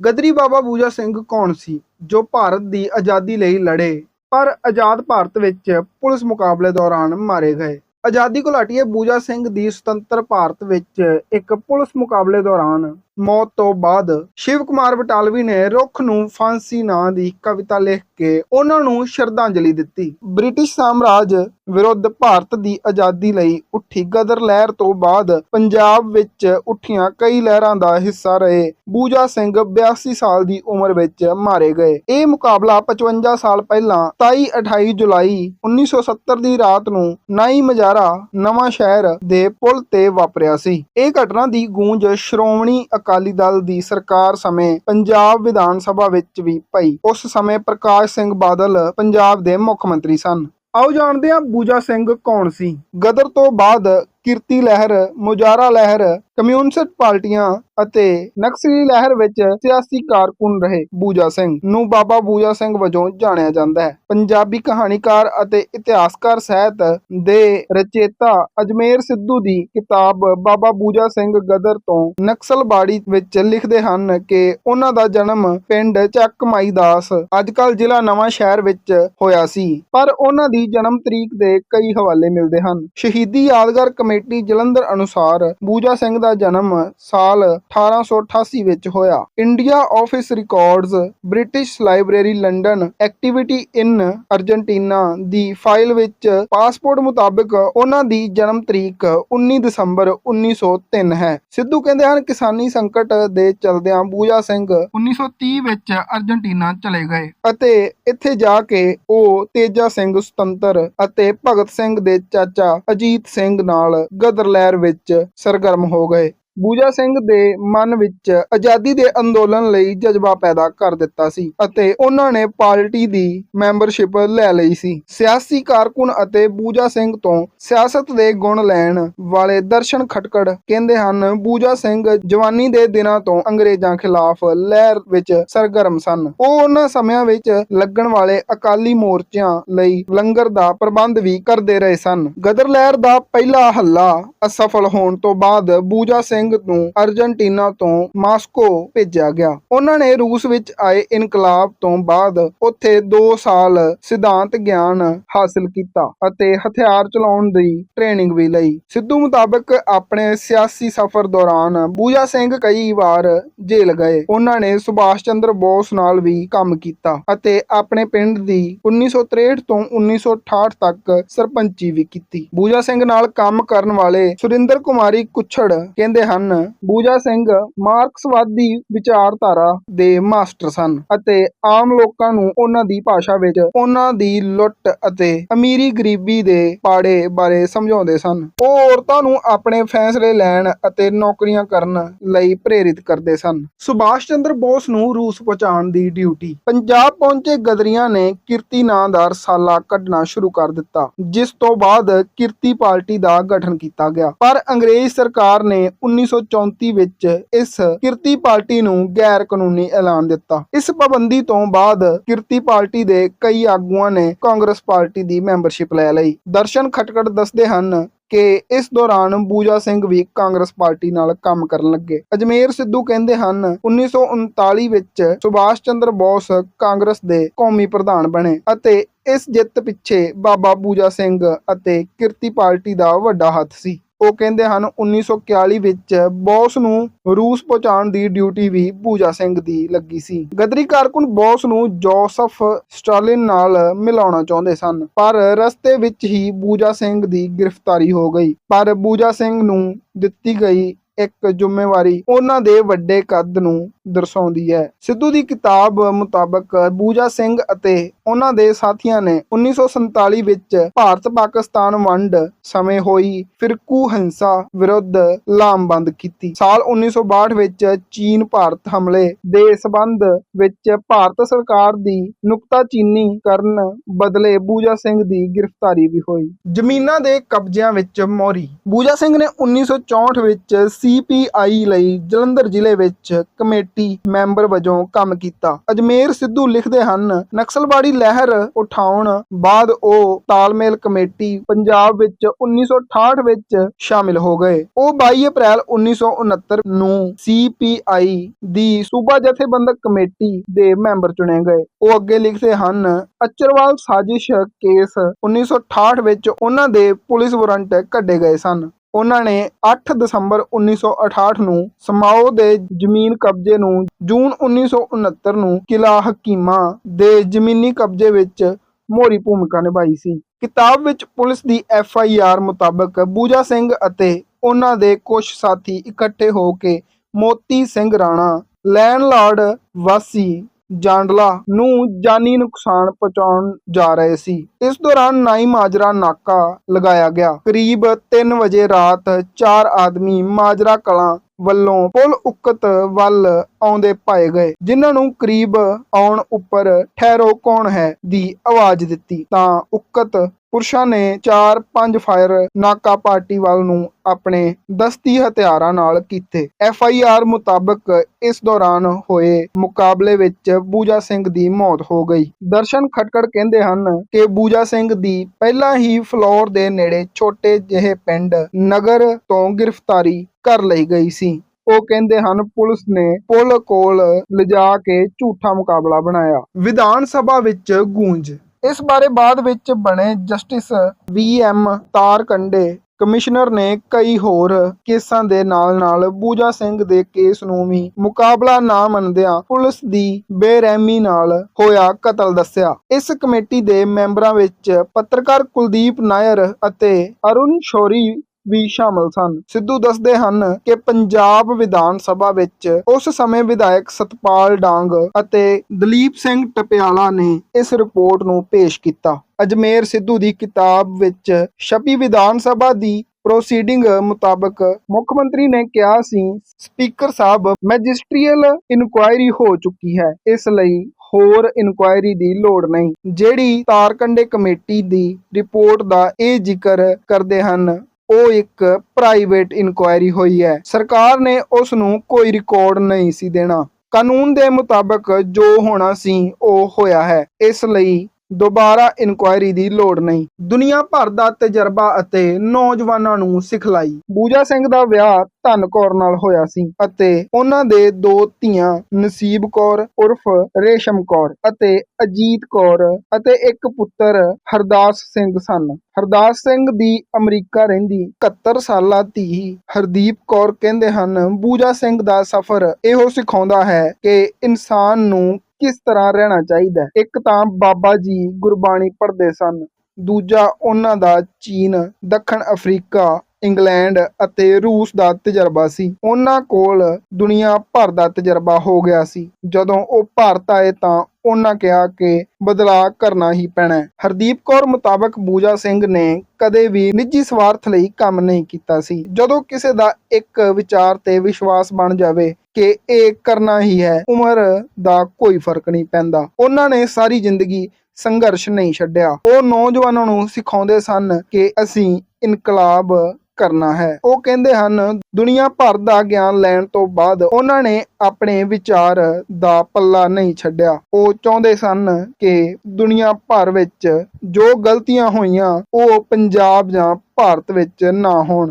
ਗਦਰੀ ਬਾਬਾ ਬੂਜਾ ਸਿੰਘ ਕੌਣ ਸੀ, ਜੋ ਭਾਰਤ ਦੀ ਆਜ਼ਾਦੀ ਲਈ ਲੜੇ, ਪਰ ਆਜ਼ਾਦ ਭਾਰਤ ਵਿੱਚ ਪੁਲਿਸ ਮੁਕਾਬਲੇ ਦੌਰਾਨ ਮਾਰੇ ਗਏ। ਆਜ਼ਾਦੀ ਘੁਲਾਟੀਏ ਬੂਜਾ ਸਿੰਘ ਦੀ ਸੁਤੰਤਰ ਭਾਰਤ ਵਿੱਚ ਇੱਕ ਪੁਲਿਸ ਮੁਕਾਬਲੇ ਦੌਰਾਨ ਮੌਤ ਤੋਂ ਬਾਅਦ ਸ਼ਿਵ ਕੁਮਾਰ ਬਟਾਲਵੀ ਨੇ ਰੁੱਖ ਨੂੰ ਫਾਂਸੀ ਨਾਂ ਦੀ ਕਵਿਤਾ ਲਿਖ ਕੇ ਉਹਨਾਂ ਨੂੰ ਸ਼ਰਧਾਂਜਲੀ ਦਿੱਤੀ। ਬ੍ਰਿਟਿਸ਼ ਸਾਮਰਾਜ ਵਿਰੁੱਧ ਭਾਰਤ ਦੀ ਆਜ਼ਾਦੀ ਲਈ ਉੱਠੀ ਗਦਰ ਲਹਿਰ ਤੋਂ ਬਾਅਦ ਪੰਜਾਬ ਵਿੱਚ ਉੱਠੀਆਂ ਕਈ ਲਹਿਰਾਂ ਦਾ ਹਿੱਸਾ ਰਹੇ। ਬੂਜਾ ਸਿੰਘ 82 ਸਾਲ ਦੀ ਉਮਰ ਵਿੱਚ ਮਾਰੇ ਗਏ। ਇਹ ਮੁਕਾਬਲਾ 55 ਸਾਲ ਪਹਿਲਾਂ 27-28 ਜੁਲਾਈ 1970 ਦੀ ਰਾਤ ਨੂੰ ਨਾਈ ਮਜਾਰਾ ਨਵਾਂ ਸ਼ਹਿਰ ਦੇ ਪੁਲ ਤੇ ਵਾਪਰਿਆ ਸੀ। ਇਹ ਘਟਨਾ ਦੀ ਗੂੰਜ ਸ਼੍ਰੋਮਣੀ ਅਕਾਲੀ ਦਲ ਦੀ ਸਰਕਾਰ ਸਮੇਂ ਪੰਜਾਬ ਵਿਧਾਨ ਸਭਾ ਵਿੱਚ ਵੀ ਪਈ। ਉਸ ਸਮੇਂ ਪ੍ਰਕਾਸ਼ ਸਿੰਘ ਬਾਦਲ ਪੰਜਾਬ ਦੇ ਮੁੱਖ ਮੰਤਰੀ ਸਨ। ਆਓ ਜਾਣਦੇ ਹਾਂ ਬੂਜਾ ਸਿੰਘ ਕੌਣ ਸੀ? ਗਦਰ ਤੋਂ ਬਾਅਦ ਕਿਰਤੀ ਲਹਿਰ ਮੁਜਾਰਾ ਲਹਿਰ, ਕਮਿਊਨਿਸਟ ਪਾਰਟੀਆਂ ਅਤੇ ਨਕਸਲੀ ਲਹਿਰ ਵਿੱਚ ਸਿਆਸੀ ਕਾਰਕੁਨ ਰਹੇ ਬੂਜਾ ਸਿੰਘ ਨੂੰ ਬਾਬਾ ਬੂਜਾ ਸਿੰਘ ਵਜੋਂ ਜਾਣਿਆ ਜਾਂਦਾ ਹੈ। ਪੰਜਾਬੀ ਕਹਾਣੀਕਾਰ ਅਤੇ ਇਤਿਹਾਸਕਾਰ ਸਾਹਿਤ ਦੇ ਰਚੇਤਾ ਅਜਮੇਰ ਸਿੱਧੂ ਦੀ ਕਿਤਾਬ ਬਾਬਾ ਬੂਜਾ ਸਿੰਘ ਗਦਰ ਤੋਂ ਨਕਸਲਬਾੜੀ ਵਿੱਚ ਲਿਖਦੇ ਹਨ ਕਿ ਉਹਨਾਂ ਦਾ ਜਨਮ ਪਿੰਡ ਚੱਕ ਮਾਈ ਦਾਸ ਅੱਜਕੱਲ ਜ਼ਿਲ੍ਹਾ ਨਵਾਂ ਸ਼ਹਿਰ ਵਿੱਚ ਹੋਇਆ ਸੀ। ਪਰ ਉਹਨਾਂ ਦੀ ਜਨਮ ਤਰੀਕ ਦੇ ਕਈ ਹਵਾਲੇ ਮਿਲਦੇ ਹਨ। ਸ਼ਹੀਦੀ ਯਾਦਗਾਰ ਕਮੇਟੀ ਜਲੰਧਰ ਅਨੁਸਾਰ ਬੂਜਾ ਸਿੰਘ ਦਾ ਜਨਮ ਸਾਲ 1888 ਵਿੱਚ ਹੋਇਆ। India office records British library London activity in Argentina the file ਵਿੱਚ ਪਾਸਪੋਰਟ ਮੁਤਾਬਕ ਉਹਨਾਂ ਦੀ ਜਨਮ ਤਰੀਕ 19 ਦਸੰਬਰ 1903 ਹੈ। ਸਿੱਧੂ ਕਹਿੰਦੇ ਹਨ, ਕਿਸਾਨੀ ਸੰਕਟ ਦੇ ਚਲਦਿਆਂ ਬੂਜਾ ਸਿੰਘ 1930 ਵਿੱਚ ਅਰਜਨਟੀਨਾ ਚਲੇ ਗਏ ਅਤੇ ਇੱਥੇ ਜਾ ਕੇ ਉਹ ਤੇਜਾ ਸਿੰਘ ਸੁਤੰਤਰ ਅਤੇ ਭਗਤ ਸਿੰਘ ਦੇ ਚਾਚਾ ਅਜੀਤ ਸਿੰਘ ਨਾਲ ਗਦਰ ਲਹਿਰ ਵਿੱਚ ਸਰਗਰਮ ਹੋ ਗਏ। ਬੂਜਾ ਸਿੰਘ ਦੇ ਮਨ ਵਿੱਚ ਆਜ਼ਾਦੀ ਦੇ ਅੰਦੋਲਨ ਲਈ ਜਜ਼ਬਾ ਪੈਦਾ ਕਰ ਦਿੱਤਾ ਸੀ ਅਤੇ ਉਹਨਾਂ ਨੇ ਪਾਰਟੀ ਦੀ ਮੈਂਬਰਸ਼ਿਪ ਲੈ ਲਈ ਸੀ। ਸਿਆਸੀ ਕਾਰਕੁਨ ਅਤੇ ਬੂਜਾ ਸਿੰਘ ਤੋਂ ਸਿਆਸਤ ਦੇ ਗੁਣ ਲੈਣ ਵਾਲੇ ਦਰਸ਼ਨ ਖਟਕੜ ਕਹਿੰਦੇ ਹਨ, ਬੂਜਾ ਸਿੰਘ ਜਵਾਨੀ ਦੇ ਦਿਨਾਂ ਤੋਂ ਅੰਗਰੇਜ਼ਾਂ ਖਿਲਾਫ ਲਹਿਰ ਵਿੱਚ ਸਰਗਰਮ ਸਨ। ਉਹ ਉਹਨਾਂ ਸਮਿਆਂ ਵਿੱਚ ਲੱਗਣ ਵਾਲੇ ਅਕਾਲੀ ਮੋਰਚਿਆਂ ਲਈ ਲੰਗਰ ਦਾ ਪ੍ਰਬੰਧ ਵੀ ਕਰਦੇ ਰਹੇ ਸਨ। ਗਦਰ ਲਹਿਰ ਦਾ ਪਹਿਲਾ ਹੱਲਾ ਅਸਫਲ ਹੋਣ ਤੋਂ ਬਾਅਦ ਬੂਜਾ ਸਿੰਘ ਸਿੰਘ ਨੂੰ ਅਰਜਨਟੀਨਾ ਤੋਂ ਮਾਸਕੋ ਭੇਜਿਆ ਗਿਆ। ਉਹਨਾਂ ਨੇ ਰੂਸ ਵਿੱਚ ਆਏ ਇਨਕਲਾਬ ਤੋਂ ਬਾਅਦ ਉੱਥੇ 2 ਸਾਲ ਸਿਧਾਂਤ ਗਿਆਨ ਹਾਸਲ ਕੀਤਾ ਅਤੇ ਹਥਿਆਰ ਚਲਾਉਣ ਦੀ ਟ੍ਰੇਨਿੰਗ ਵੀ ਲਈ। ਸਿੱਧੂ ਮੁਤਾਬਕ ਆਪਣੇ ਸਿਆਸੀ ਸਫ਼ਰ ਦੌਰਾਨ ਬੂਜਾ ਸਿੰਘ ਕਈ ਵਾਰ ਜੇਲ੍ਹ ਗਏ। ਉਹਨਾਂ ਨੇ ਸੁਭਾਸ਼ ਚੰਦਰ ਬੋਸ ਨਾਲ ਵੀ ਕੰਮ ਕੀਤਾ ਅਤੇ ਆਪਣੇ ਪਿੰਡ ਦੀ 1963 ਤੋਂ 1968 ਤੱਕ ਸਰਪੰਚੀ ਵੀ ਕੀਤੀ। ਬੂਜਾ ਸਿੰਘ ਨਾਲ ਕੰਮ ਕਰਨ ਵਾਲੇ ਸੁਰਿੰਦਰ ਕੁਮਾਰੀ ਕੁੱਛੜ ਕਹਿੰਦੇ ਹਨ ਬੂਜਾ ਸਿੰਘ ਮਾਰਕਸਵਾਦੀ ਵਿਚਾਰਧਾਰਾ ਦੇ ਮਾਸਟਰ ਸਨ ਅਤੇ ਆਮ ਲੋਕਾਂ ਨੂੰ ਉਹਨਾਂ ਦੀ ਭਾਸ਼ਾ ਵਿੱਚ ਉਹਨਾਂ ਦੀ ਲੁੱਟ ਅਤੇ ਅਮੀਰੀ ਗਰੀਬੀ ਦੇ ਪਾੜੇ ਬਾਰੇ ਸਮਝਾਉਂਦੇ ਸਨ। ਉਹ ਔਰਤਾਂ ਨੂੰ ਆਪਣੇ ਫੈਸਲੇ ਲੈਣ ਅਤੇ ਨੌਕਰੀਆਂ ਕਰਨ ਲਈ ਪ੍ਰੇਰਿਤ ਕਰਦੇ ਸਨ। ਸੁਭਾਸ਼ ਚੰਦਰ ਬੋਸ ਨੂੰ ਰੂਸ ਪਹੁੰਚਾਉਣ ਦੀ ਡਿਊਟੀ। ਪੰਜਾਬ ਪਹੁੰਚੇ ਗਦਰੀਆਂ ਨੇ ਕਿਰਤੀ ਨਾਂ ਦਾ ਰਸਾਲਾ ਕੱਢਣਾ ਸ਼ੁਰੂ ਕਰ ਦਿੱਤਾ, ਜਿਸ ਤੋਂ ਬਾਅਦ ਕਿਰਤੀ ਪਾਰਟੀ ਦਾ ਗਠਨ ਕੀਤਾ ਗਿਆ। ਪਰ ਅੰਗਰੇਜ਼ ਸਰਕਾਰ ਨੇ 1934 ਵਿੱਚ ਇਸ ਕਿਰਤੀ ਪਾਰਟੀ ਨੂੰ ਗੈਰ ਕਾਨੂੰਨੀ ਐਲਾਨ ਦਿੱਤਾ। ਇਸ ਪਾਬੰਦੀ ਤੋਂ ਬਾਅਦ ਕਿਰਤੀ ਪਾਰਟੀ ਦੇ ਕਈ ਆਗੂਆਂ ਨੇ ਕਾਂਗਰਸ ਪਾਰਟੀ ਦੀ ਮੈਂਬਰਸ਼ਿਪ ਲੈ ਲਈ। ਦਰਸ਼ਨ ਖਟਕੜ ਦੱਸਦੇ ਹਨ ਕਿ ਇਸ ਦੌਰਾਨ ਬੂਜਾ ਸਿੰਘ ਵੀ ਕਾਂਗਰਸ ਪਾਰਟੀ ਨਾਲ ਕੰਮ ਕਰਨ ਲੱਗੇ। ਅਜਮੇਰ ਸਿੱਧੂ ਕਹਿੰਦੇ ਹਨ 1939 ਵਿੱਚ ਸੁਭਾਸ਼ ਚੰਦਰ ਬੋਸ ਕਾਂਗਰਸ ਦੇ ਕੌਮੀ ਪ੍ਰਧਾਨ ਬਣੇ ਅਤੇ ਇਸ ਜਿੱਤ ਪਿੱਛੇ ਬਾਬਾ ਬੂਜਾ ਸਿੰਘ ਅਤੇ ਕਿਰਤੀ ਪਾਰਟੀ ਦਾ ਵੱਡਾ ਹੱਥ ਸੀ। ਉਹ ਕਹਿੰਦੇ ਹਨ 1941 ਵਿੱਚ ਬੋਸ ਨੂੰ ਰੂਸ ਪਹੁੰਚਾਉਣ ਦੀ ਡਿਊਟੀ ਵੀ ਬੂਜਾ ਸਿੰਘ ਦੀ ਲੱਗੀ ਸੀ। ਗਦਰੀ ਕਾਰਕੁਨ ਬੋਸ ਨੂੰ ਜੋਸਫ ਸਟਾਲਿਨ ਨਾਲ ਮਿਲਾਉਣਾ ਚਾਹੁੰਦੇ ਸਨ, ਪਰ ਰਸਤੇ ਵਿੱਚ ਹੀ ਬੂਜਾ ਸਿੰਘ ਦੀ ਗ੍ਰਿਫਤਾਰੀ ਹੋ ਗਈ। ਪਰ ਬੂਜਾ ਸਿੰਘ ਨੂੰ ਦਿੱਤੀ ਗਈ ਇੱਕ ਜ਼ਿੰਮੇਵਾਰੀ ਉਹਨਾਂ ਦੇ ਵੱਡੇ ਕੱਦ ਨੂੰ ਦਰਸਾਉਂਦੀ ਹੈ। ਸਿੱਧੂ ਦੀ ਕਿਤਾਬ ਮੁਤਾਬਕ ਬੂਜਾ ਸਿੰਘ ਅਤੇ ਉਹਨਾਂ ਦੇ ਸਾਥੀਆਂ ਨੇ 1947 ਵਿੱਚ ਭਾਰਤ ਪਾਕਿਸਤਾਨ ਵੰਡ ਸਮੇਂ ਹੋਈ ਫਿਰਕੂ ਹਿੰਸਾ ਵਿਰੁੱਧ ਲਾਮਬੰਦ ਕੀਤੀ। ਸਾਲ 1962 ਵਿੱਚ ਚੀਨ ਭਾਰਤ ਹਮਲੇ ਦੇ ਸਬੰਧ ਵਿੱਚ ਭਾਰਤ ਸਰਕਾਰ ਦੀ ਨੁਕਤਾਚੀਨੀ ਕਰਨ ਬਦਲੇ ਬੂਜਾ ਸਿੰਘ ਦੀ ਗ੍ਰਿਫਤਾਰੀ ਵੀ ਹੋਈ। ਜ਼ਮੀਨਾਂ ਦੇ ਕਬਜ਼ਿਆਂ ਵਿੱਚ ਮੋਰੀ। ਬੂਜਾ ਸਿੰਘ ਨੇ 1964 ਵਿੱਚ ਸੀਪੀਆਈ ਲਈ ਜਲੰਧਰ ਜ਼ਿਲ੍ਹੇ ਵਿੱਚ ਕਮੇਟੀ ਮੈਂਬਰ ਵਜੋਂ ਕੰਮ ਕੀਤਾ। ਅਜਮੇਰ ਸਿੱਧੂ ਲਿਖਦੇ ਹਨ, ਨਕਸਲਵਾੜੀ ਲਹਿਰ ਉਠਾਉਣ ਬਾਅਦ ਉਹ ਤਾਲਮੇਲ ਕਮੇਟੀ ਪੰਜਾਬ ਵਿੱਚ 1968 ਵਿੱਚ ਸ਼ਾਮਿਲ ਹੋ ਗਏ। ਉਹ 22 ਅਪ੍ਰੈਲ 1969 ਨੂੰ CPI ਦੀ ਸੂਬਾ ਜਥੇਬੰਦਕ ਕਮੇਟੀ ਦੇ ਮੈਂਬਰ ਚੁਣੇ ਗਏ। ਉਹ ਅੱਗੇ ਲਿਖਦੇ ਹਨ, ਅਚਰਵਾਲ ਸਾਜ਼ਿਸ਼ ਕੇਸ 1968 ਵਿੱਚ ਉਹਨਾਂ ਦੇ ਪੁਲਿਸ ਵਾਰੰਟ ਕੱਢੇ ਗਏ ਸਨ। ਉਹਨਾਂ ਨੇ 8 ਦਸੰਬਰ 1968 ਨੂੰ ਸਮਾਓ ਦੇ ਜ਼ਮੀਨ ਕਬਜ਼ੇ ਨੂੰ, ਜੂਨ 1969 ਨੂੰ ਕਿਲਾ ਹਕੀਮਾ ਦੇ ਜ਼ਮੀਨੀ ਕਬਜ਼ੇ ਵਿੱਚ ਮੋਰੀ ਭੂਮਿਕਾ ਨਿਭਾਈ ਸੀ। ਕਿਤਾਬ ਵਿੱਚ ਪੁਲਿਸ ਦੀ ਐਫ ਆਈ ਆਰ ਮੁਤਾਬਕ ਬੂਜਾ ਸਿੰਘ ਅਤੇ ਉਹਨਾਂ ਦੇ ਕੁਝ ਸਾਥੀ ਇਕੱਠੇ ਹੋ ਕੇ ਮੋਤੀ ਸਿੰਘ ਰਾਣਾ, ਲੈਂਡਲਾਰਡ ਵਾਸੀ ਜਾਂਡਲਾ ਨੂੰ ਜਾਨੀ ਨੁਕਸਾਨ ਪਹੁੰਚਾਉਣ ਜਾ ਰਹੇ ਸੀ। ਇਸ ਦੌਰਾਨ ਨਾਈ ਮਾਜਰਾ ਨਾਕਾ ਲਗਾਇਆ ਗਿਆ। ਕਰੀਬ 3 ਵਜੇ ਰਾਤ ਚਾਰ ਆਦਮੀ ਮਾਜਰਾ ਕਲਾਂ ਵੱਲੋਂ ਪੁਲ ਉਕਤ ਵੱਲ ਆਉਂਦੇ ਪਾਏ ਗਏ, ਜਿਨ੍ਹਾਂ ਨੂੰ ਕਰੀਬ ਆਉਣ ਉੱਪਰ ਠਹਿਰੋ ਕੌਣ ਹੈ ਦੀ ਆਵਾਜ਼ ਦਿੱਤੀ। ਤਾਂ ਉਕਤ ਪੁਰਸ਼ਾਂ ਨੇ 4-5 ਫਾਇਰ ਨਾਕਾ ਪਾਰਟੀ ਵੱਲ ਨੂੰ ਆਪਣੇ ਦਸਤੀ ਹਥਿਆਰਾਂ ਨਾਲ ਕੀਤੇ। ਐਫ ਆਈ ਆਰ ਮੁਤਾਬਕ ਇਸ ਦੌਰਾਨ ਹੋਏ ਮੁਕਾਬਲੇ ਵਿੱਚ ਬੂਜਾ ਸਿੰਘ ਦੀ ਮੌਤ ਹੋ ਗਈ। ਦਰਸ਼ਨ ਖਟਕੜ ਕਹਿੰਦੇ ਹਨ ਕਿ ਬੂਜਾ ਸਿੰਘ ਦੀ ਪਹਿਲਾਂ ਹੀ ਫਲੋਰ ਦੇ ਨੇੜੇ ਛੋਟੇ ਜਿਹੇ ਪਿੰਡ ਨਗਰ ਤੋਂ ਗ੍ਰਿਫਤਾਰੀ ਕਰ ਲਈ ਗਈ ਸੀ। ਉਹ ਕਹਿੰਦੇ ਹਨ, ਪੁਲਿਸ ਨੇ ਪੁਲ ਕੋਲ ਲਿਜਾ ਕੇ ਝੂਠਾ ਮੁਕਾਬਲਾ ਬਣਾਇਆ। ਵਿਧਾਨ ਸਭਾ ਵਿੱਚ ਗੂੰਜ। ਇਸ ਬਾਰੇ ਬਾਅਦ ਵਿੱਚ ਬਣੇ justice V M Tarkunde, commissioner ਨੇ ਕਈ ਹੋਰ ਕੇਸਾਂ ਦੇ ਨਾਲ-ਨਾਲ ਬੂਜਾ ਸਿੰਘ ਦੇ ਕੇਸ ਨੂੰ ਵੀ ਮੁਕਾਬਲਾ ਨਾ ਮੰਨਦਿਆਂ ਪੁਲਿਸ ਦੀ ਬੇਰਹਿਮੀ ਨਾਲ ਹੋਇਆ ਕਤਲ ਦੱਸਿਆ। ਇਸ ਕਮੇਟੀ ਦੇ ਮੈਂਬਰਾਂ ਵਿੱਚ ਪੱਤਰਕਾਰ ਕੁਲਦੀਪ ਨਾਇਰ ਅਤੇ ਅਰੁਣ ਸ਼ੋਰੀ ਵੀ ਸ਼ਾਮਲ ਸਨ। ਸਿੱਧੂ ਦੱਸਦੇ ਹਨ ਕਿ ਪੰਜਾਬ ਵਿਧਾਨ ਸਭਾ ਵਿੱਚ ਉਸ ਸਮੇਂ ਵਿਧਾਇਕ ਸਤਪਾਲ ਡਾਂਗ ਅਤੇ ਦਲੀਪ ਸਿੰਘ ਟਪਿਆਲਾ ਨੇ ਇਸ ਰਿਪੋਰਟ ਨੂੰ ਪੇਸ਼ ਕੀਤਾ। ਅਜਮੇਰ ਸਿੱਧੂ ਦੀ ਕਿਤਾਬ ਵਿੱਚ ਛਪੀ ਵਿਧਾਨ ਸਭਾ ਦੀ ਪ੍ਰੋਸੀਡਿੰਗ ਮੁਤਾਬਕ ਮੁੱਖ ਮੰਤਰੀ ਨੇ ਕਿਹਾ ਸੀ ਸਪੀਕਰ ਸਾਹਿਬ, ਮੈਜਿਸਟਰੀਅਲ ਇਨਕੁਆਇਰੀ ਹੋ ਚੁੱਕੀ ਹੈ। ਇਸ ਲਈ ਹੋਰ ਇਨਕੁਆਇਰੀ ਦੀ ਲੋੜ ਨਹੀਂ। ਜਿਹੜੀ ਤਾਰਕੰਡੇ ਕਮੇਟੀ ਦੀ ਰਿਪੋਰਟ ਦਾ ਇਹ ਜ਼ਿਕਰ ਕਰਦੇ ਹਨ ਉਹ ਇੱਕ ਪ੍ਰਾਈਵੇਟ ਇਨਕੁਆਇਰੀ ਹੋਈ ਹੈ। ਸਰਕਾਰ ਨੇ ਉਸ ਨੂੰ ਕੋਈ ਰਿਕਾਰਡ ਨਹੀਂ ਸੀ ਦੇਣਾ। ਕਾਨੂੰਨ ਦੇ ਮੁਤਾਬਕ ਜੋ ਹੋਣਾ ਸੀ ਉਹ ਹੋਇਆ ਹੈ। ਇਸ ਲਈ ਦੁਬਾਰਾ ਇਨਕੁਆਇਰੀ ਦੀ ਲੋੜ ਨਹੀਂ। ਦੁਨੀਆ ਭਰ ਦਾ ਤਜਰਬਾ ਅਤੇ ਨੌਜਵਾਨਾਂ ਨੂੰ ਸਿਖਲਾਈ। ਬੂਜਾ ਸਿੰਘ ਦਾ ਵਿਆਹ ਧਨ ਕੌਰ ਨਾਲ ਹੋਇਆ ਸੀ ਅਤੇ ਉਹਨਾਂ ਦੇ ਦੋ ਧੀਆਂ ਨਸੀਬ ਕੌਰ, ਉਰਫ ਰੇਸ਼ਮ ਕੌਰ ਅਤੇ ਅਜੀਤ ਕੌਰ ਅਤੇ ਇੱਕ ਪੁੱਤਰ ਹਰਦਾਸ ਸਿੰਘ ਸਨ। ਹਰਦਾਸ ਸਿੰਘ ਦੀ ਅਮਰੀਕਾ ਰਹਿੰਦੀ 71 ਸਾਲਾ ਧੀ ਹਰਦੀਪ ਕੌਰ ਕਹਿੰਦੇ ਹਨ, ਬੂਜਾ ਸਿੰਘ ਦਾ ਸਫ਼ਰ ਇਹੋ ਸਿਖਾਉਂਦਾ ਹੈ ਕਿ ਇਨਸਾਨ ਨੂੰ ਕਿਸ ਤਰ੍ਹਾਂ ਰਹਿਣਾ ਚਾਹੀਦਾ ਹੈ। ਇੱਕ ਤਾਂ ਬਾਬਾ ਜੀ ਗੁਰਬਾਣੀ ਪੜ੍ਹਦੇ ਸਨ, ਦੂਜਾ ਉਹਨਾਂ ਦਾ ਚੀਨ, ਦੱਖਣ ਅਫਰੀਕਾ ਇੰਗਲੈਂਡ ਅਤੇ ਰੂਸ ਦਾ ਤਜਰਬਾ ਸੀ। ਉਹਨਾਂ ਕੋਲ ਦੁਨੀਆ ਭਰ ਦਾ ਤਜਰਬਾ ਹੋ ਗਿਆ ਸੀ। ਜਦੋਂ ਉਹ ਭਾਰਤ ਆਏ ਤਾਂ ਉਹਨਾਂ ਕਿਹਾ ਕਿ ਬਦਲਾਅ ਕਰਨਾ ਹੀ ਪੈਣਾ ਹਰਦੀਪ ਕੌਰ ਮੁਤਾਬਕ ਬੂਜਾ ਸਿੰਘ ਨੇ ਕਦੇ ਵੀ ਨਿੱਜੀ ਸਵਾਰਥ ਲਈ ਕੰਮ ਨਹੀਂ ਕੀਤਾ ਸੀ। ਜਦੋਂ ਕਿਸੇ ਦਾ ਇੱਕ ਵਿਚਾਰ ਤੇ ਵਿਸ਼ਵਾਸ ਬਣ ਜਾਵੇ ਕਿ ਇਹ ਕਰਨਾ ਹੀ ਹੈ, ਉਮਰ ਦਾ ਕੋਈ ਫ਼ਰਕ ਨਹੀਂ ਪੈਂਦਾ। ਉਹਨਾਂ ਨੇ ਸਾਰੀ ਜ਼ਿੰਦਗੀ ਸੰਘਰਸ਼ ਨਹੀਂ ਛੱਡਿਆ। ਉਹ ਨੌਜਵਾਨਾਂ ਨੂੰ ਸਿਖਾਉਂਦੇ ਸਨ ਕਿ ਅਸੀਂ ਇਨਕਲਾਬ ਕਰਨਾ ਹੈ। ਉਹ ਕਹਿੰਦੇ ਹਨ, ਦੁਨੀਆ ਭਰ ਦਾ ਗਿਆਨ ਲੈਣ ਤੋਂ ਬਾਅਦ ਉਹਨਾਂ ਨੇ ਆਪਣੇ ਵਿਚਾਰ ਦਾ ਪੱਲਾ ਨਹੀਂ ਛੱਡਿਆ। ਉਹ ਚਾਹੁੰਦੇ ਸਨ ਕਿ ਦੁਨੀਆ ਭਰ ਵਿੱਚ ਜੋ ਗਲਤੀਆਂ ਹੋਈਆਂ, ਉਹ ਪੰਜਾਬ ਜਾਂ ਭਾਰਤ ਵਿੱਚ ਨਾ ਹੋਣ।